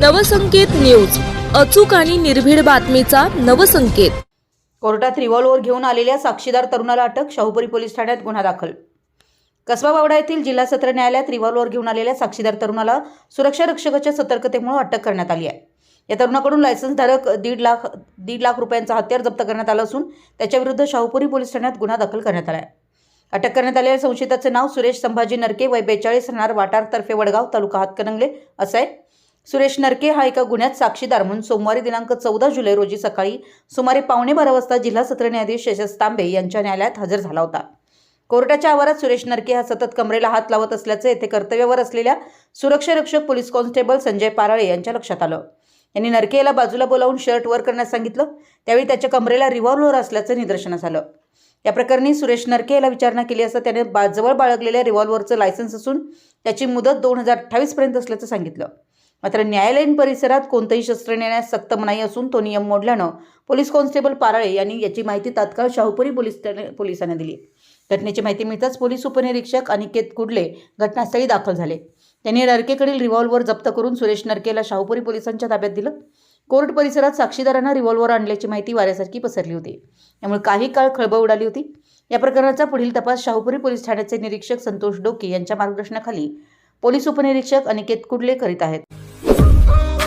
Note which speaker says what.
Speaker 1: Navsanket news. अचूक आणि निर्भीड बातमीचा नवसंकेत.
Speaker 2: कोर्टात रिव्हॉल्वर घेऊन आलेल्या साक्षीदार तरुणाला अटक शाहूपुरी पोलीस ठाण्यात गुन्हा दाखल. कसबा बावडा येथील जिल्हा सत्र न्यायालयात रिव्हॉल्वर घेऊन आलेल्या साक्षीदार तरुणाला सुरक्षा रक्षकाच्या सतर्कतेमुळे अटक करण्यात आली आहे. या तरुणाकडून लायसन्सधारक दीड लाख दीड लाख रुपयांचा हत्यार जप्त करण्यात आला असून त्याच्याविरुद्ध शाहूपुरी पोलीस ठाण्यात गुन्हा दाखल करण्यात आला आहे. अटक करण्यात आलेल्या संशयिताचे नाव सुरेश संभाजी नरके वय बेचाळीस राहणार वाटार तर्फे वडगाव तालुका हातकणंगले असं आहे. सुरेश नरके हा एका गुन्ह्यात साक्षीदार म्हणून सोमवारी दिनांक चौदा जुलै रोजी सकाळी सुमारे पावणे बारा वाजता जिल्हा सत्र न्यायाधीश शशस तांबे यांच्या न्यायालयात हजर झाला होता. कोर्टाच्या आवारात सुरेश नरके हा सतत कमरेला हात लावत असल्याचं येथे कर्तव्यावर असलेल्या सुरक्षारक्षक पोलीस कॉन्स्टेबल संजय पाराळे यांच्या लक्षात आलं. यांनी नरके याला बाजूला बोलावून शर्ट वर करण्यास सांगितलं. त्यावेळी त्याच्या कमरेला रिव्हॉल्व्हर असल्याचं निदर्शनास आलं. या प्रकरणी सुरेश नरके याला विचारणा केली असता त्याने बा जवळ बाळगलेल्या रिव्हॉल्व्हरचं लायसन्स असून त्याची मुदत दोन हजार अठ्ठावीसपर्यंत असल्याचं सांगितलं. मात्र न्यायालयीन परिसरात कोणतंही शस्त्र नेण्यास सक्त मनाई असून तो नियम मोडल्यानं पोलीस कॉन्स्टेबल पारळे यांनी याची माहिती तात्काळ शाहूपुरी पोलीस पोलिसांना दिली. घटनेची माहिती मिळताच पोलीस उपनिरीक्षक अनिकेत कुडले घटनास्थळी दाखल झाले. त्यांनी नरकेकडील रिव्हॉल्वर जप्त करून सुरेश नरकेला शाहूपुरी पोलिसांच्या ताब्यात दिलं. कोर्ट परिसरात साक्षीदारांना रिव्हॉल्वर आणल्याची माहिती वाऱ्यासारखी पसरली होती. त्यामुळे काही काळ खळबळ उडाली होती. या प्रकरणाचा पुढील तपास शाहूपुरी पोलीस ठाण्याचे निरीक्षक संतोष डोके यांच्या मार्गदर्शनाखाली पोलीस उपनिरीक्षक अनिकेत कुडले करीत आहेत.